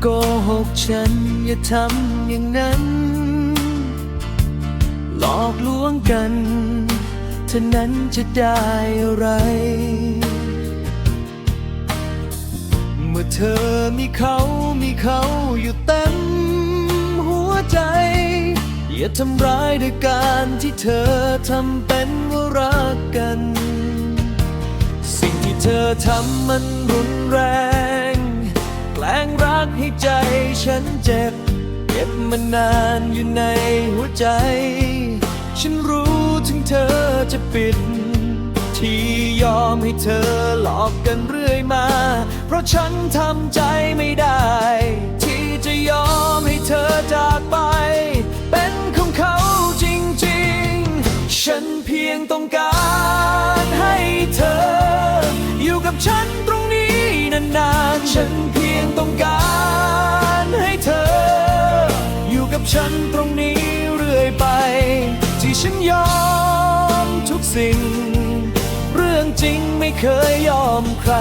โกหกฉันอย่าทำอย่างนั้น หลอกลวงกันเท่านั้นจะได้อะไร เมื่อเธอมีเขามีเขาอยู่เต็มหัวใจ อย่าทำร้ายด้วยการที่เธอทำเป็นว่ารักกัน สิ่งที่เธอทำมันรุนแรง ใจฉันเจ็บ เก็บมานานอยู่ในหัวใจ ฉันรู้ถึงเธอจะปิด ที่ยอมให้เธอหลอกกันเรื่อยมา เพราะฉันทำใจไม่ได้ ที่จะยอมให้เธอจากไป เป็นของเขาจริงๆ ฉันเพียงต้องการให้เธอ อยู่กับฉันตรงนี้นานๆ ฉันเพียงต้องการ ฉันตรงนี้เรื่อยไป ที่ฉันยอมทุกสิ่ง เรื่องจริงไม่เคยยอมใคร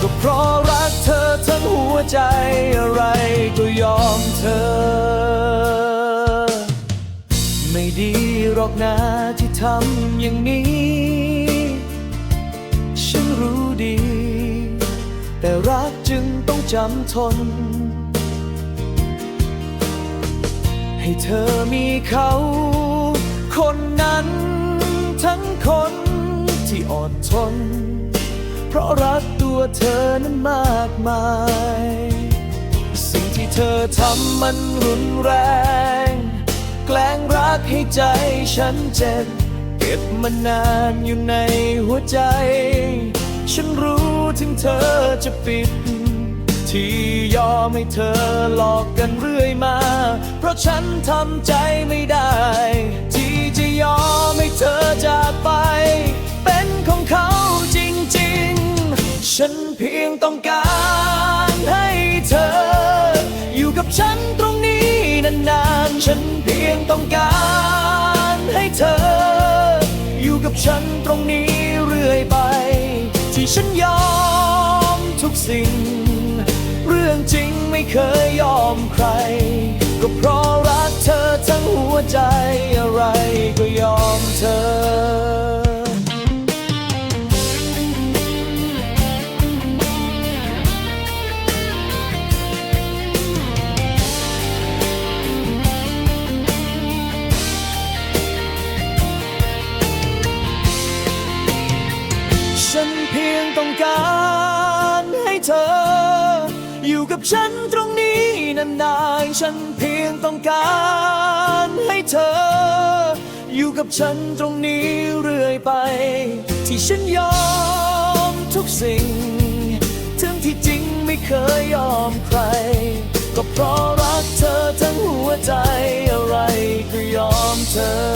ก็เพราะรักเธอทั้งหัวใจอะไรก็ยอมเธอ ไม่ดีหรอกนะที่ทำอย่างนี้ ฉันรู้ดี แต่รักจึงต้องจำทน ให้เธอมีเขา คนนั้นทั้งคนที่อดทน เพราะรักตัวเธอนั้นมากมาย สิ่งที่เธอทำมันรุนแรง แกล้งรักให้ใจฉันเจ็บ เก็บมานานอยู่ในหัวใจ ฉันรู้ถึงเธอจะปิดที่ ยอมให้เธอหลอกกันเรื่อยมา เพราะฉันทำใจไม่ได้ ที่จะยอมให้เธอจากไป เป็นของเขาจริงๆ ฉันเพียงต้องการให้เธอ อยู่กับฉันตรงนี้นานๆ ฉันเพียงต้องการให้เธอ อยู่กับฉันตรงนี้เรื่อยไป ต้องการให้เธอ อยู่กับฉันตรงนี้นานๆฉันเพียงต้องการให้เธอ อยู่กับฉันตรงนี้เรื่อยไป ที่ฉันยอมทุกสิ่ง ถึงที่จริงไม่เคยยอมใคร ก็เพราะรักเธอทั้งหัวใจอะไรก็ยอมเธอ